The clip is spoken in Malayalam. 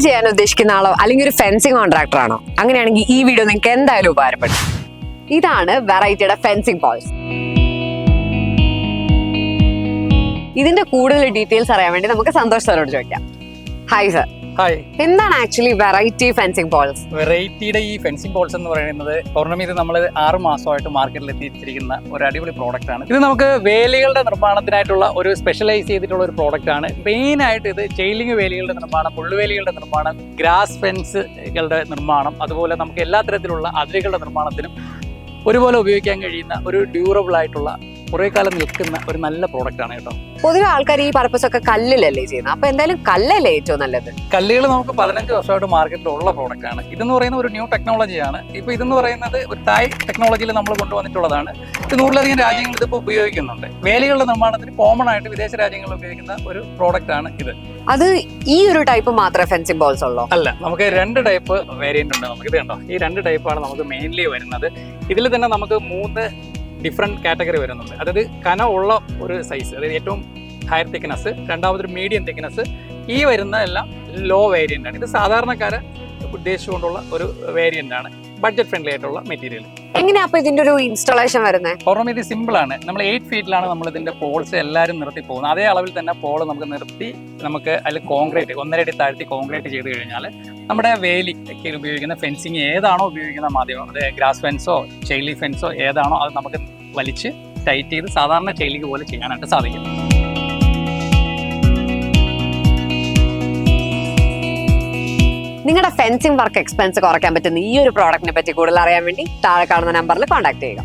ചെയ്യാൻ ഉദ്ദേശിക്കുന്ന ആളോ അല്ലെങ്കിൽ ഒരു ഫെൻസിങ് കോൺട്രാക്ടർ ആണോ? അങ്ങനെയാണെങ്കിൽ ഈ വീഡിയോ നിങ്ങൾക്ക് എന്തായാലും ഉപകാരപ്പെടും. ഇതാണ് വെറൈറ്റിയുടെ ഫെൻസിങ് പോൾസ് ഇതിന്റെ കൂടുതൽ ഡീറ്റെയിൽസ് അറിയാൻ വേണ്ടി നമുക്ക് സന്തോഷ് സാറോട് ചോദിക്കാം. ഹായ് സർ ഹായ് എന്താണ് ആക്ച്വലി വെറൈറ്റി ഫെൻസിംഗ് ബോൾസ് വെറൈറ്റിയുടെ ഈ ഫെൻസിംഗ് ബോൾസ് എന്ന് പറയുന്നത് പൗർണമി ഇത് നമ്മൾ ആറ് മാസമായിട്ട് മാർക്കറ്റിൽ എത്തിച്ചിരിക്കുന്ന ഒരു അടിപൊളി പ്രോഡക്റ്റ് ആണ്. ഇത് നമുക്ക് വേലികളുടെ നിർമ്മാണത്തിനായിട്ടുള്ള ഒരു സ്പെഷ്യലൈസ് ചെയ്തിട്ടുള്ള ഒരു പ്രോഡക്റ്റ് ആണ്. മെയിൻ ആയിട്ട് ഇത് ചെയിലിംഗ് വേലികളുടെ നിർമ്മാണം പുള്ളുവേലികളുടെ നിർമ്മാണം ഗ്രാസ് ഫെൻസുകളുടെ നിർമ്മാണം അതുപോലെ നമുക്ക് എല്ലാ തരത്തിലുള്ള അതിരുകളുടെ നിർമ്മാണത്തിനും ഒരുപോലെ ഉപയോഗിക്കാൻ കഴിയുന്ന ഒരു ഡ്യൂറബിൾ ആയിട്ടുള്ള കുറേ കാലം നിൽക്കുന്ന ഒരു നല്ല പ്രോഡക്റ്റ് ആണ് കേട്ടോ. പൊതുവെ ആൾക്കാർ ഈ പർപ്പസ് ഒക്കെ കല്ലിലല്ലേ ചെയ്യുന്നത് അപ്പൊ എന്തായാലും കല്ലല്ലേ ഏറ്റവും നല്ലത്? കല്ലുകൾ നമുക്ക് പതിനഞ്ച് വർഷമായിട്ട് മാർക്കറ്റിൽ ഉള്ള പ്രോഡക്റ്റ് ആണ്. ഇതെന്ന് പറയുന്ന ഒരു ന്യൂ ടെക്നോളജിയാണ് ഇപ്പൊ ഇതെന്ന് പറയുന്നത് ഒരു തായ് ടെക്നോളജിയിൽ നമ്മൾ കൊണ്ടുവന്നിട്ടുള്ളതാണ്. ഇത് നൂറിലധികം രാജ്യങ്ങൾ ഇതിപ്പോൾ ഉപയോഗിക്കുന്നുണ്ട്. വേലികളുടെ നിർമ്മാണത്തിന് കോമൺ ആയിട്ട് വിദേശ രാജ്യങ്ങളിൽ ഉപയോഗിക്കുന്ന ഒരു പ്രോഡക്റ്റ് ആണ് ഇത്. അത് ഈ ഒരു ടൈപ്പ് മാത്രമേ ഫെൻസിംഗ് ബോൾസ് ഉള്ളൂ? അല്ല നമുക്ക് രണ്ട് ടൈപ്പ് വേരിയന്റ് ഉണ്ട്. നമുക്ക് ഇത് കണ്ടോ? ഈ രണ്ട് ടൈപ്പാണ് നമുക്ക് മെയിൻലി വരുന്നത്. ഇതിൽ തന്നെ നമുക്ക് മൂന്ന് ഡിഫറെന്റ് കാറ്റഗറി വരുന്നുണ്ട്. അതായത് കന ഉള്ള ഒരു സൈസ് അതായത് ഏറ്റവും ഹയർ തിക്നെസ് രണ്ടാമതൊരു മീഡിയം തിക്നെസ് ഈ വരുന്ന എല്ലാം ലോ വേരിയന്റ് ആണ്. ഇത് സാധാരണക്കാരെ ഉദ്ദേശിച്ചുകൊണ്ടുള്ള ഒരു വേരിയന്റ് ആണ് ബഡ്ജറ്റ് ഫ്രണ്ട്ലി ആയിട്ടുള്ള മെറ്റീരിയൽ എങ്ങനെയാ അപ്പൊ ഇതിന്റെ ഒരു ഇൻസ്റ്റാളേഷൻ വരുന്നത് പുറമെ ഇത് സിമ്പിൾ ആണ്. നമ്മൾ എയ്റ്റ് ഫീറ്റിലാണ് നമ്മൾ ഇതിന്റെ പോൾസ് എല്ലാവരും നിർത്തി പോകുന്നത്. അതേ അളവിൽ തന്നെ പോൾ നമുക്ക് നിർത്തി നമുക്ക് അതിൽ കോൺക്രീറ്റ് ഒന്നര അടി താഴ്ത്തി കോൺക്രീറ്റ് ചെയ്ത് കഴിഞ്ഞാൽ നമ്മുടെ വേലിക്ക് ഉപയോഗിക്കുന്ന ഫെൻസിങ് ഏതാണോ ഉപയോഗിക്കുന്ന മാധ്യമം അത് ഗ്രാസ് ഫെൻസോ ചെയിലി ഫെൻസോ ഏതാണോ അത് നമുക്ക് വലിച്ച് ടൈറ്റ് ചെയ്ത് സാധാരണ ചെയിലിക്ക് പോലെ ചെയ്യാനായിട്ട് സാധിക്കും. നിങ്ങളുടെ ഫെൻസിംഗ് വർക്ക് എക്സ്പെൻസ് കുറയ്ക്കാൻ പറ്റുന്ന ഈ ഒരു പ്രോഡക്റ്റിനെ പറ്റി കൂടുതൽ അറിയാൻ വേണ്ടി താഴെ കാണുന്ന നമ്പറിൽ കോൺടാക്ട് ചെയ്യുക.